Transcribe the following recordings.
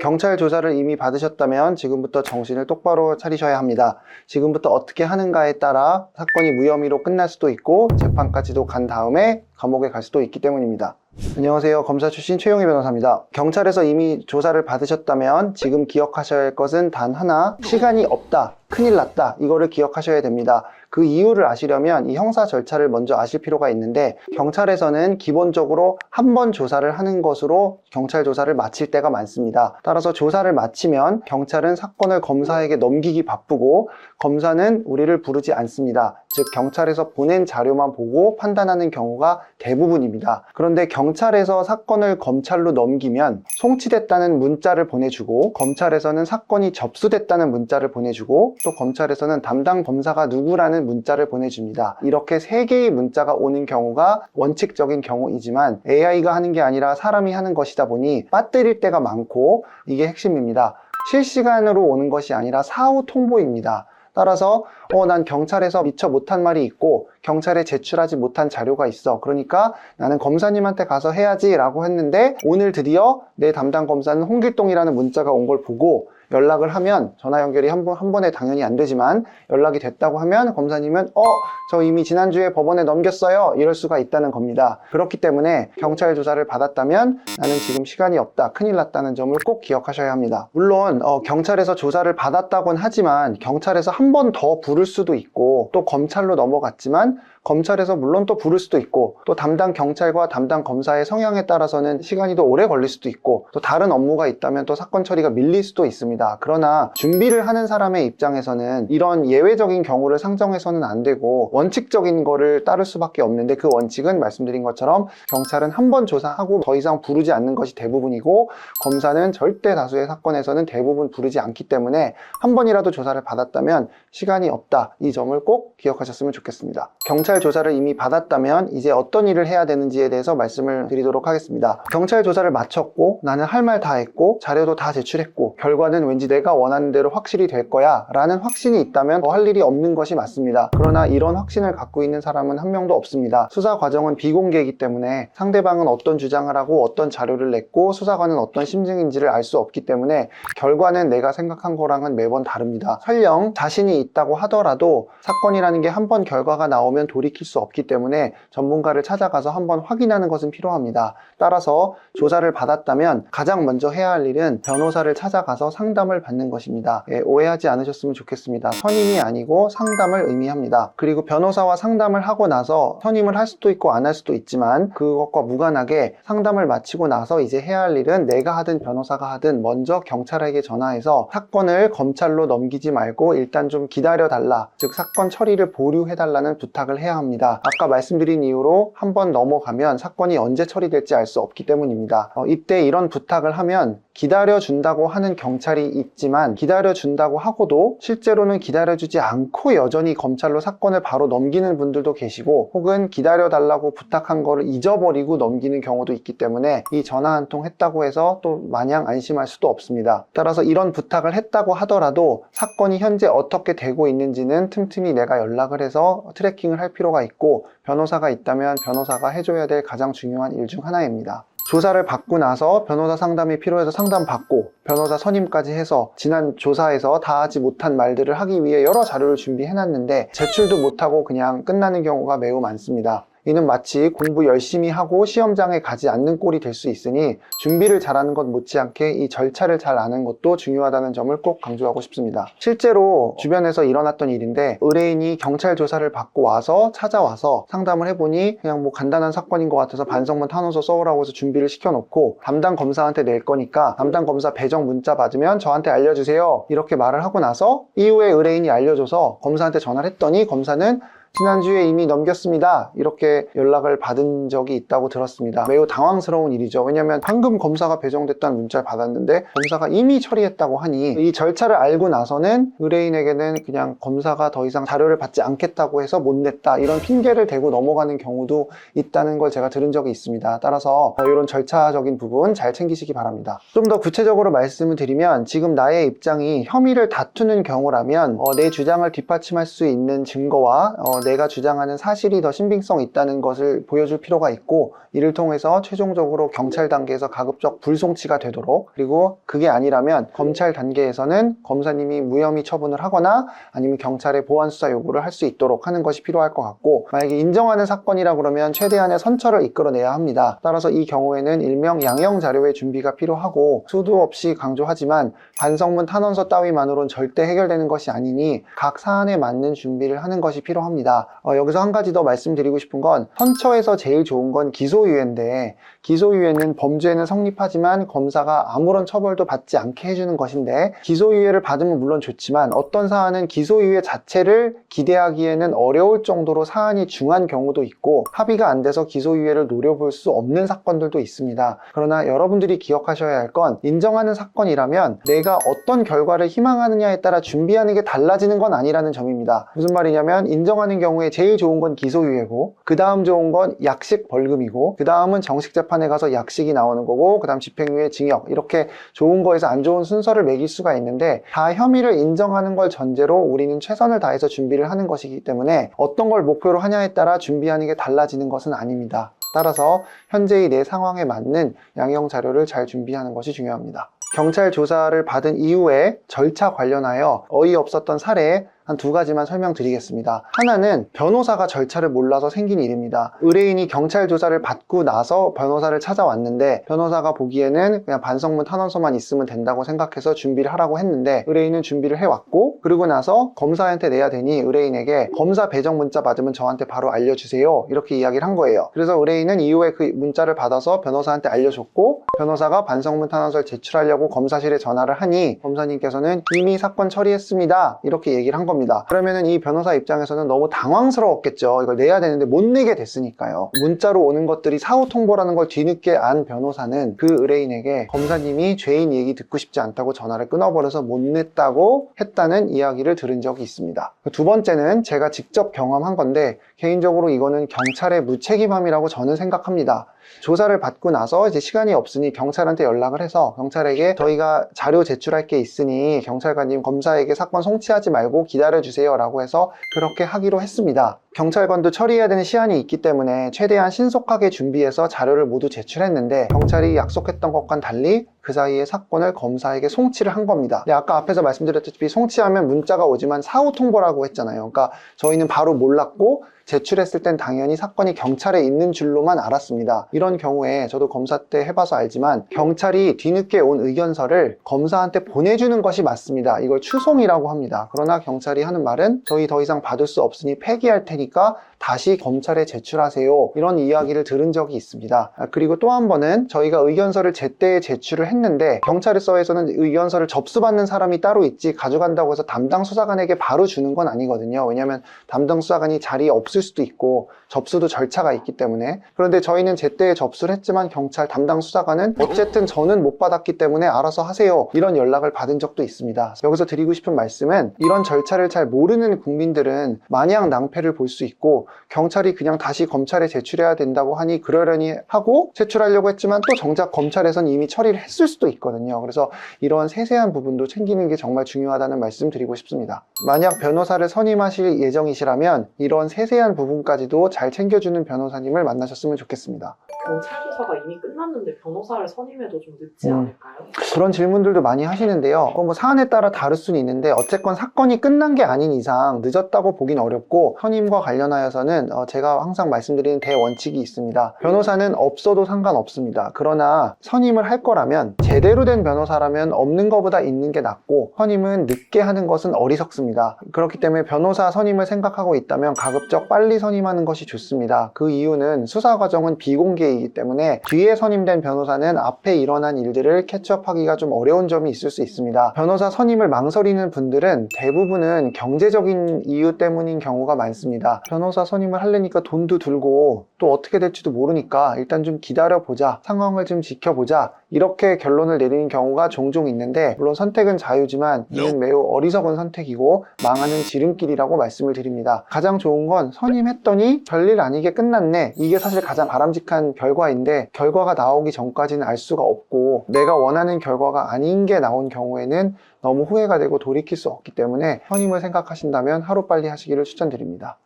경찰 조사를 이미 받으셨다면 지금부터 정신을 똑바로 차리셔야 합니다. 지금부터 어떻게 하는가에 따라 사건이 무혐의로 끝날 수도 있고 재판까지도 간 다음에 감옥에 갈 수도 있기 때문입니다. 안녕하세요. 검사 출신 최용희 변호사입니다. 경찰에서 이미 조사를 받으셨다면 지금 기억하셔야 할 것은 단 하나, 시간이 없다. 큰일 났다. 이거를 기억하셔야 됩니다. 그 이유를 아시려면 이 형사 절차를 먼저 아실 필요가 있는데 경찰에서는 기본적으로 한 번 조사를 하는 것으로 경찰 조사를 마칠 때가 많습니다. 따라서 조사를 마치면 경찰은 사건을 검사에게 넘기기 바쁘고 검사는 우리를 부르지 않습니다. 즉 경찰에서 보낸 자료만 보고 판단하는 경우가 대부분입니다. 그런데 경찰에서 사건을 검찰로 넘기면 송치됐다는 문자를 보내주고 검찰에서는 사건이 접수됐다는 문자를 보내주고 또 검찰에서는 담당 검사가 누구라는 문자를 보내줍니다. 이렇게 세 개의 문자가 오는 경우가 원칙적인 경우이지만 AI가 하는 게 아니라 사람이 하는 것이다 보니 빠뜨릴 때가 많고 이게 핵심입니다. 실시간으로 오는 것이 아니라 사후 통보입니다. 따라서 어, 난 경찰에서 미처 못한 말이 있고 경찰에 제출하지 못한 자료가 있어. 그러니까 나는 검사님한테 가서 해야지 라고 했는데 오늘 드디어 내 담당 검사는 홍길동이라는 문자가 온 걸 보고 연락을 하면 전화 연결이 한, 번, 한 번에 당연히 안 되지만 연락이 됐다고 하면 검사님은 어, 저 이미 지난주에 법원에 넘겼어요. 이럴 수가 있다는 겁니다. 그렇기 때문에 경찰 조사를 받았다면 나는 지금 시간이 없다. 큰일 났다는 점을 꼭 기억하셔야 합니다. 물론 어, 경찰에서 조사를 받았다곤 하지만 경찰에서 한 번 더 부를 수도 있고 또 검찰로 넘어갔지만 검찰에서 물론 또 부를 수도 있고 또 담당 경찰과 담당 검사의 성향에 따라서는 시간이 더 오래 걸릴 수도 있고 또 다른 업무가 있다면 또 사건 처리가 밀릴 수도 있습니다. 그러나 준비를 하는 사람의 입장에서는 이런 예외적인 경우를 상정해서는 안 되고 원칙적인 거를 따를 수밖에 없는데 그 원칙은 말씀드린 것처럼 경찰은 한 번 조사하고 더 이상 부르지 않는 것이 대부분이고 검사는 절대 다수의 사건에서는 대부분 부르지 않기 때문에 한 번이라도 조사를 받았다면 시간이 없다. 이 점을 꼭 기억하셨으면 좋겠습니다. 경찰 조사를 이미 받았다면 이제 어떤 일을 해야 되는지에 대해서 말씀을 드리도록 하겠습니다. 경찰 조사를 마쳤고 나는 할 말 다 했고 자료도 다 제출했고 결과는 왠지 내가 원하는 대로 확실히 될 거야 라는 확신이 있다면 더 할 일이 없는 것이 맞습니다. 그러나 이런 확신을 갖고 있는 사람은 한 명도 없습니다. 수사 과정은 비공개이기 때문에 상대방은 어떤 주장을 하고 어떤 자료를 냈고 수사관은 어떤 심증인지를 알 수 없기 때문에 결과는 내가 생각한 거랑은 매번 다릅니다. 설령 자신이 있다고 하더라도 사건이라는 게 한 번 결과가 나오면 돌이킬 수 없기 때문에 전문가를 찾아가서 한번 확인하는 것은 필요합니다. 따라서 조사를 받았다면 가장 먼저 해야 할 일은 변호사를 찾아가서 상담을 받는 것입니다. 예, 오해하지 않으셨으면 좋겠습니다. 선임이 아니고 상담을 의미합니다. 그리고 변호사와 상담을 하고 나서 선임을 할 수도 있고 안 할 수도 있지만 그것과 무관하게 상담을 마치고 나서 이제 해야 할 일은 내가 하든 변호사가 하든 먼저 경찰에게 전화해서 사건을 검찰로 넘기지 말고 일단 좀 기다려 달라. 즉 사건 처리를 보류해 달라는 부탁 을 해야 합니다. 아까 말씀드린 이유로 한 번 넘어가면 사건이 언제 처리될지 알 수 없기 때문입니다. 어, 이때 이런 부탁을 하면 기다려 준다고 하는 경찰이 있지만 기다려 준다고 하고도 실제로는 기다려 주지 않고 여전히 검찰로 사건을 바로 넘기는 분들도 계시고 혹은 기다려 달라고 부탁한 거를 잊어버리고 넘기는 경우도 있기 때문에 이 전화 한 통 했다고 해서 또 마냥 안심할 수도 없습니다. 따라서 이런 부탁을 했다고 하더라도 사건이 현재 어떻게 되고 있는지는 틈틈이 내가 연락을 해서 트래킹을 할 필요가 있고 변호사가 있다면 변호사가 해줘야 될 가장 중요한 일 중 하나입니다. 조사를 받고 나서 변호사 상담이 필요해서 상담 받고 변호사 선임까지 해서 지난 조사에서 다 하지 못한 말들을 하기 위해 여러 자료를 준비해 놨는데 제출도 못하고 그냥 끝나는 경우가 매우 많습니다. 이는 마치 공부 열심히 하고 시험장에 가지 않는 꼴이 될 수 있으니 준비를 잘하는 것 못지않게 이 절차를 잘 아는 것도 중요하다는 점을 꼭 강조하고 싶습니다. 실제로 주변에서 일어났던 일인데 의뢰인이 경찰 조사를 받고 와서 찾아와서 상담을 해보니 그냥 뭐 간단한 사건인 것 같아서 반성문 탄원서 써오라고 해서 준비를 시켜놓고 담당 검사한테 낼 거니까 담당 검사 배정 문자 받으면 저한테 알려주세요 이렇게 말을 하고 나서 이후에 의뢰인이 알려줘서 검사한테 전화를 했더니 검사는 지난주에 이미 넘겼습니다. 이렇게 연락을 받은 적이 있다고 들었습니다. 매우 당황스러운 일이죠. 왜냐하면 방금 검사가 배정됐다는 문자를 받았는데 검사가 이미 처리했다고 하니 이 절차를 알고 나서는 의뢰인에게는 그냥 검사가 더 이상 자료를 받지 않겠다고 해서 못 냈다 이런 핑계를 대고 넘어가는 경우도 있다는 걸 제가 들은 적이 있습니다. 따라서 이런 절차적인 부분 잘 챙기시기 바랍니다. 좀 더 구체적으로 말씀을 드리면 지금 나의 입장이 혐의를 다투는 경우라면 어, 내 주장을 뒷받침할 수 있는 증거와 어, 내가 주장하는 사실이 더 신빙성 있다는 것을 보여줄 필요가 있고 이를 통해서 최종적으로 경찰 단계에서 가급적 불송치가 되도록 그리고 그게 아니라면 검찰 단계에서는 검사님이 무혐의 처분을 하거나 아니면 경찰에 보완 수사 요구를 할 수 있도록 하는 것이 필요할 것 같고 만약에 인정하는 사건이라 그러면 최대한의 선처를 이끌어내야 합니다. 따라서 이 경우에는 일명 양형 자료의 준비가 필요하고 수도 없이 강조하지만 반성문 탄원서 따위만으로는 절대 해결되는 것이 아니니 각 사안에 맞는 준비를 하는 것이 필요합 니다. 어, 여기서 한 가지 더 말씀드리고 싶은 건 선처에서 제일 좋은 건 기소유예인데 기소유예는 범죄는 성립하지만 검사가 아무런 처벌도 받지 않게 해주는 것인데 기소유예를 받으면 물론 좋지만 어떤 사안은 기소유예 자체를 기대하기에는 어려울 정도로 사안이 중한 경우도 있고 합의가 안 돼서 기소유예를 노려볼 수 없는 사건들도 있습니다. 그러나 여러분들이 기억하셔야 할 건 인정하는 사건이라면 내가 어떤 결과를 희망하느냐에 따라 준비하는 게 달라지는 건 아니라는 점입니다. 무슨 말이냐면 인정하는 경우에 제일 좋은 건 기소유예고 그 다음 좋은 건 약식 벌금이고 그 다음은 정식 재판에 가서 약식이 나오는 거고 그 다음 집행유예 징역 이렇게 좋은 거에서 안 좋은 순서를 매길 수가 있는데 다 혐의를 인정하는 걸 전제로 우리는 최선을 다해서 준비를 하는 것이기 때문에 어떤 걸 목표로 하냐에 따라 준비하는 게 달라지는 것은 아닙니다. 따라서 현재의 내 상황에 맞는 양형 자료를 잘 준비하는 것이 중요합니다. 경찰 조사를 받은 이후에 절차 관련하여 어이없었던 사례 한 두 가지만 설명드리겠습니다. 하나는 변호사가 절차를 몰라서 생긴 일입니다. 의뢰인이 경찰 조사를 받고 나서 변호사를 찾아왔는데 변호사가 보기에는 그냥 반성문 탄원서만 있으면 된다고 생각해서 준비를 하라고 했는데 의뢰인은 준비를 해왔고 그리고 나서 검사한테 내야 되니 의뢰인에게 검사 배정 문자 받으면 저한테 바로 알려주세요. 이렇게 이야기를 한 거예요. 그래서 의뢰인은 이후에 그 문자를 받아서 변호사한테 알려줬고 변호사가 반성문 탄원서를 제출하려고 검사실에 전화를 하니 검사님께서는 이미 사건 처리했습니다. 이렇게 얘기를 한 겁니다. 그러면은 이 변호사 입장에서는 너무 당황스러웠겠죠. 이걸 내야 되는데 못 내게 됐으니까요. 문자로 오는 것들이 사후 통보라는 걸 뒤늦게 안 변호사는 그 의뢰인에게 검사님이 죄인 얘기 듣고 싶지 않다고 전화를 끊어버려서 못 냈다고 했다는 이야기를 들은 적이 있습니다. 두 번째는 제가 직접 경험한 건데 개인적으로 이거는 경찰의 무책임함이라고 저는 생각합니다. 조사를 받고 나서 이제 시간이 없으니 경찰한테 연락을 해서 경찰에게 저희가 자료 제출할 게 있으니 경찰관님 검사에게 사건 송치하지 말고 기다려주세요 라고 해서 그렇게 하기로 했습니다. 경찰관도 처리해야 되는 시한이 있기 때문에 최대한 신속하게 준비해서 자료를 모두 제출했는데 경찰이 약속했던 것과는 달리 그 사이에 사건을 검사에게 송치를 한 겁니다. 네, 아까 앞에서 말씀드렸다시피 송치하면 문자가 오지만 사후 통보라고 했잖아요. 그러니까 저희는 바로 몰랐고 제출했을 땐 당연히 사건이 경찰에 있는 줄로만 알았습니다. 이런 경우에 저도 검사 때 해봐서 알지만 경찰이 뒤늦게 온 의견서를 검사한테 보내주는 것이 맞습니다. 이걸 추송이라고 합니다. 그러나 경찰이 하는 말은 저희 더 이상 받을 수 없으니 폐기할 테니까 다시 검찰에 제출하세요. 이런 이야기를 들은 적이 있습니다. 아, 그리고 또 한 번은 저희가 의견서를 제때에 제출을 했는데 경찰서에서는 의견서를 접수받는 사람이 따로 있지 가져간다고 해서 담당 수사관에게 바로 주는 건 아니거든요. 왜냐하면 담당 수사관이 자리에 없을 수도 있고 접수도 절차가 있기 때문에 그런데 저희는 제때에 접수를 했지만 경찰 담당 수사관은 어쨌든 저는 못 받았기 때문에 알아서 하세요. 이런 연락을 받은 적도 있습니다. 여기서 드리고 싶은 말씀은 이런 절차를 잘 모르는 국민들은 마냥 낭패를 볼 수 있고 경찰이 그냥 다시 검찰에 제출해야 된다고 하니 그러려니 하고 제출하려고 했지만 또 정작 검찰에선 이미 처리를 했을 수도 있거든요. 그래서 이런 세세한 부분도 챙기는 게 정말 중요하다는 말씀 드리고 싶습니다. 만약 변호사를 선임하실 예정이시라면 이런 세세한 부분까지도 잘 챙겨주는 변호사님을 만나셨으면 좋겠습니다. 경찰 조사가 이미 끝났는데 변호사를 선임해도 좀 늦지 음. 않을까요? 그런 질문들도 많이 하시는데요. 그건 뭐 사안에 따라 다를 수는 있는데 어쨌건 사건이 끝난 게 아닌 이상 늦었다고 보긴 어렵고 선임과 관련하여서는 어, 제가 항상 말씀드리는 대원칙이 있습니다. 변호사는 없어도 상관없습니다. 그러나 선임을 할 거라면 제대로 된 변호사라면 없는 것보다 있는 게 낫고 선임은 늦게 하는 것은 어리석습니다. 그렇기 때문에 변호사 선임을 생각하고 있다면 가급적 빨리 선임하는 것이 좋습니다. 그 이유는 수사 과정은 비공개 이기 때문에 뒤에 선임된 변호사는 앞에 일어난 일들을 캐치업하기가 좀 어려운 점이 있을 수 있습니다. 변호사 선임을 망설이는 분들은 대부분은 경제적인 이유 때문인 경우가 많습니다. 변호사 선임을 하려니까 돈도 들고 또 어떻게 될지도 모르니까 일단 좀 기다려보자. 상황을 좀 지켜보자. 이렇게 결론을 내리는 경우가 종종 있는데 물론 선택은 자유지만 이는 매우 어리석은 선택이고 망하는 지름길이라고 말씀을 드립니다. 가장 좋은 건 선임했더니 별일 아니게 끝났네. 이게 사실 가장 바람직한 결과인데 결과가 나오기 전까지는 알 수가 없고 내가 원하는 결과가 아닌 게 나온 경우에는 너무 후회가 되고 돌이킬 수 없기 때문에 선임을 생각하신다면 하루빨리 하시기를 추천드립니다.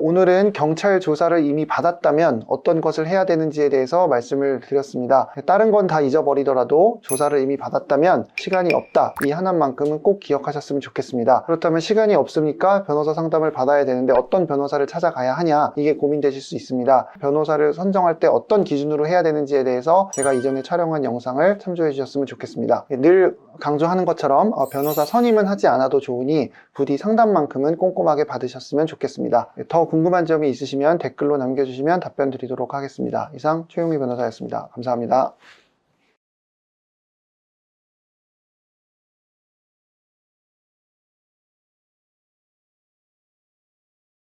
오늘은 경찰 조사를 이미 받았다면 어떤 것을 해야 되는지에 대해서 말씀을 드렸습니다. 다른 건 다 잊어버리더라도 조사를 이미 받았다면 시간이 없다. 이 하나만큼은 꼭 기억하셨으면 좋겠습니다. 그렇다면 시간이 없으니까 변호사 상담을 받아야 되는데 어떤 변호사를 찾아가야 하냐 이게 고민되실 수 있습니다. 변호사를 선정할 때 어떤 기준으로 해야 되는지에 대해서 제가 이전에 촬영한 영상을 참조해 주셨으면 좋겠습니다. 늘 강조하는 것처럼 어, 변호사 선임은 하지 않아도 좋으니 부디 상담만큼은 꼼꼼하게 받으셨으면 좋겠습니다. 더 궁금한 점이 있으시면 댓글로 남겨주시면 답변 드리도록 하겠습니다. 이상 최용희 변호사였습니다. 감사합니다.